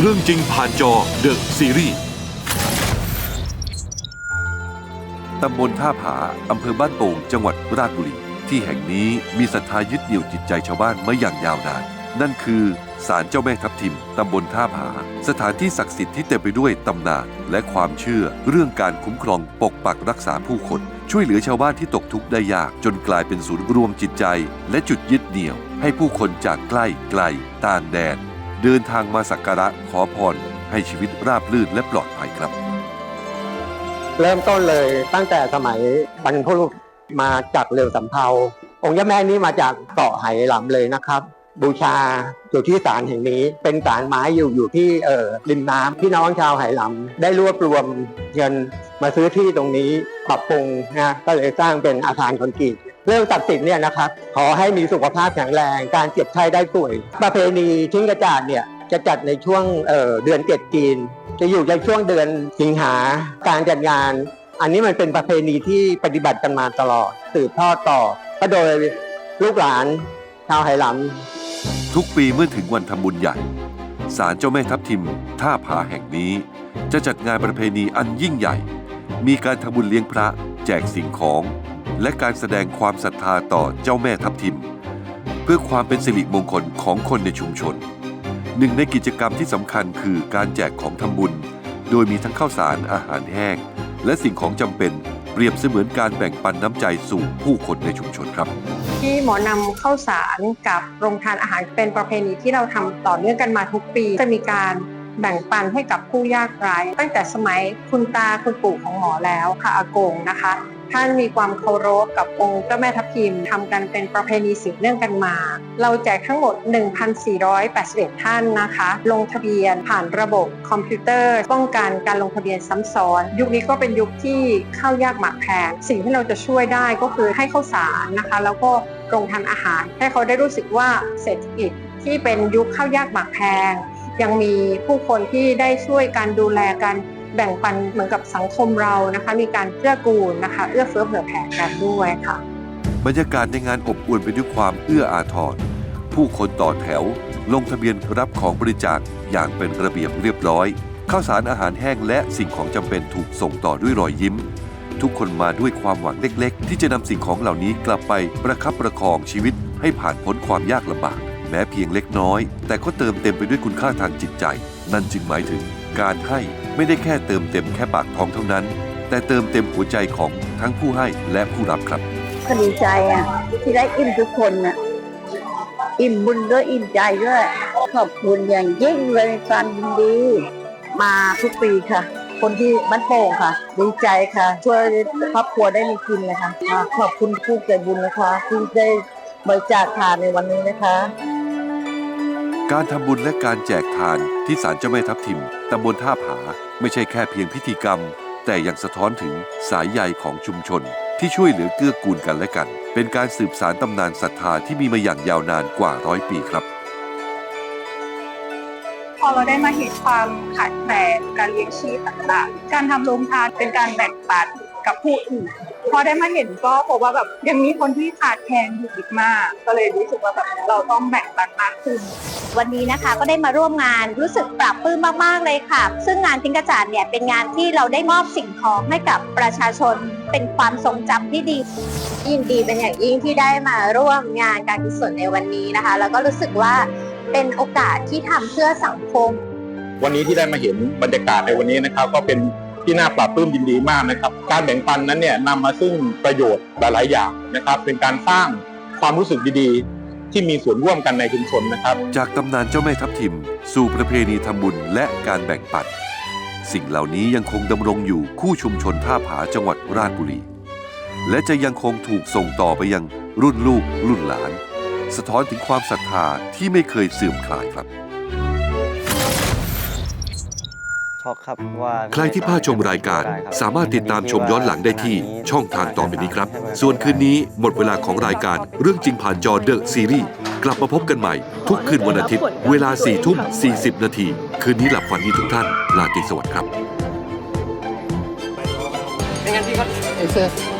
เรื่องจริงผ่านจอเดอะซีรีส์ตำบลท่าผา อำเภอบ้านโป่ง จังหวัดราชบุรี ที่แห่งนี้มีศรัทธายึดเหนี่ยวจิตใจชาวบ้านมาอย่างยาวนาน นั่นคือศาลเจ้าแม่ทับทิม ตำบลท่าผา สถานที่ศักดิ์สิทธิ์ที่เต็มไปด้วยตำนานและความเชื่อ เรื่องการคุ้มครองปกปักรักษาผู้คน ช่วยเหลือชาวบ้านที่ตกทุกข์ได้ยาก จนกลายเป็นศูนย์รวมจิตใจ และจุดยึดเหนี่ยว ให้ผู้คนจากใกล้ไกล ต่างแดน เดินทางมาสักการะขอพรให้ชีวิตราบรื่นและปลอดภัยครับ เริ่มต้นเลยตั้งแต่สมัยบรรพบุรุษมาจากเรือสำเภา องค์ย่าแม่นี้มาจากเกาะไหหลำเลยนะครับ บูชาอยู่ที่ศาลแห่งนี้ เป็นศาลไม้อยู่อยู่ที่เอ่อริมน้ำพี่น้องชาวไหหลำได้รวบรวมเงินมาซื้อที่ตรงนี้ปรับปรุงนะก็เลยสร้างเป็นอาคารคอนกรีต เรื่องตัดสินเนี่ยนะครับขอให้มีสุขภาพแข็งแรง การเจ็บไข้ได้ป่วย ประเพณีทิ้งกระจาดเนี่ยจะจัดในช่วงเเดือนเจ็ดจีน จะอยู่ในช่วงเดือนสิงหาการจัดงาน อันนี้มันเป็นประเพณีที่ปฏิบัติกันมาตลอดสืบทอดต่อก็โดยลูกหลานชาวไหหลำทุกปีเมื่อถึงวันทำบุญใหญ่ศาลเจ้าแม่ทับทิม ท่าผาแห่งนี้ จะจัดงานประเพณีอันยิ่งใหญ่ มีการทำบุญเลี้ยงพระ แจกสิ่งของ และการแสดงความศรัทธาต่อเจ้าแม่ทับทิม เพื่อความเป็นสิริมงคลของคนในชุมชน หนึ่งในกิจกรรมที่สำคัญคือการแจกของทำบุญ โดยมีทั้งข้าวสารอาหารแห้ง และสิ่งของจำเป็นเปรียบเสมือนการแบ่งปันน้ำใจสู่ผู้คนในชุมชนครับ ที่หมอนำข้าวสารกับโรงทานอาหารเป็นประเพณีที่เราทำต่อเนื่องกันมาทุกปี จะมีการแบ่งปันให้กับผู้ยากไร้ตั้งแต่สมัยคุณตาคุณปู่ของหมอแล้วค่ะอากงนะคะ ท่านมีความเคารพกับองค์เจ้าแม่ทับทิมทำกันเป็นประเพณีสืบเนื่องกันมา เราแจกทั้งหมด 1,481 ท่านนะคะ ลงทะเบียนผ่านระบบคอมพิวเตอร์ ป้องกันการลงทะเบียนซ้ำซ้อน ยุคนี้ก็เป็นยุคที่ข้าวยากหมากแพงสิ่งที่เราจะช่วยได้ก็คือให้ข้าวสารนะคะ แล้วก็โรงทานอาหาร ให้เขาได้รู้สึกว่าเศรษฐกิจที่เป็นยุคข้าวยากหมากแพงยังมีผู้คนที่ได้ช่วยกันดูแลกัน แบ่งปันเหมือนกับสังคมเรานะคะ มีการเกื้อกูลนะคะ เอื้อเฟื้อเผื่อแผ่กันด้วยค่ะ บรรยากาศในงานอบอวลไปด้วยความเอื้ออาทรผู้คนต่อแถว ลงทะเบียนรับของบริจาคอย่างเป็นระเบียบเรียบร้อยข้าวสารอาหารแห้งและสิ่งของจำเป็นถูกส่งต่อด้วยรอยยิ้ม ทุกคนมาด้วยความหวังเล็ก ๆ ที่จะนำสิ่งของเหล่านี้กลับไปประคับประคองชีวิตให้ผ่านพ้นความยากลำบาก แม้เพียงเล็กน้อย แต่ก็เติมเต็มไปด้วยคุณค่าทางจิตใจ นั่นจึงหมายถึงการให้ไม่ได้แค่เติมเต็มแค่ปากท้องเท่านั้น แต่เติมเต็มหัวใจของทั้งผู้ให้และผู้รับครับก็ดีใจอะที่ได้อิ่มทุกคนน่ะอิ่มบุญด้วยอิ่มใจด้วยขอบคุณอย่างยิ่งเลยการยินดี มาทุกปีค่ะ คนที่บ้านโป่งค่ะ ดีใจค่ะ ช่วยครอบครัวได้มีกินเลยค่ะ ขอบคุณผู้ใจบุญนะคะ ที่ได้บริจาคทานในวันนี้นะคะ การทำบุญและการแจกทานที่ศาลเจ้าแม่ทับทิมตำบลท่าผาไม่ใช่แค่เพียงพิธีกรรม แต่ยังสะท้อนถึงสายใยของชุมชน ที่ช่วยเหลือเกื้อกูลกันและกัน เป็นการสืบสารตำนานศรัทธาที่มีมาอย่างยาวนานกว่าร้อยปีครับ พอเราได้มาเห็นความขาดแคลนการเลี้ยงชีพต่างๆ การทำโรงทานเป็นการแบ่งปันกับผู้อื่นพอได้มาเห็นก็พบว่าแบบยังมีคนที่ขาดแคลนอยู่อีกมาก ก็เลยรู้สึกว่าแบบเราต้องแบ่งปันมากขึ้น วันนี้นะคะ ก็ได้มาร่วมงานรู้สึกปรับปลื้มมากๆเลยค่ะ ซึ่งงานทิ้งกระจาดเนี่ยเป็นงานที่เราได้มอบสิ่งของให้กับประชาชนเป็นความทรงจำที่ดี ยินดีเป็นอย่างยิ่งที่ได้มาร่วมงานการกุศลในวันนี้นะคะ แล้วก็รู้สึกว่าเป็นโอกาสที่ทำเพื่อสังคม วันนี้ที่ได้มาเห็นบรรยากาศในวันนี้นะครับ ก็เป็นที่น่าปรับปลื้มยินดีมากนะครับ การแบ่งปันนั้นเนี่ยนำมาซึ่งประโยชน์หลาย ๆ อย่างนะครับ เป็นการสร้างความรู้สึกดีๆ ที่มีส่วนร่วมกันในชุมชนนะครับ จากตำนานเจ้าแม่ทับทิม สู่ประเพณีทำบุญและการแบ่งปันสิ่งเหล่านี้ยังคงดำรงอยู่คู่ชุมชนท่าผาจังหวัดราชบุรี และจะยังคงถูกส่งต่อไปยังรุ่นลูกรุ่นหลาน สะท้อนถึงความศรัทธาที่ไม่เคยเสื่อมคลายครับ ช็อกครับว่าใครที่พลาดชมรายการ สามารถติดตามชมย้อนหลังได้ที่ช่องทางต่อไปนี้ครับ ส่วนคืนนี้หมดเวลาของรายการเรื่องจริงผ่านจอเดอะซีรีส์กลับมาพบกันใหม่ ทุกคืนวันอาทิตย์ เวลา4ี่ทุ่ม40 นาที คืนนี้หลับฝันดีทุกท่าน ลาตรีสวัสดิ์ครับ ไม่งั้นพี่ก็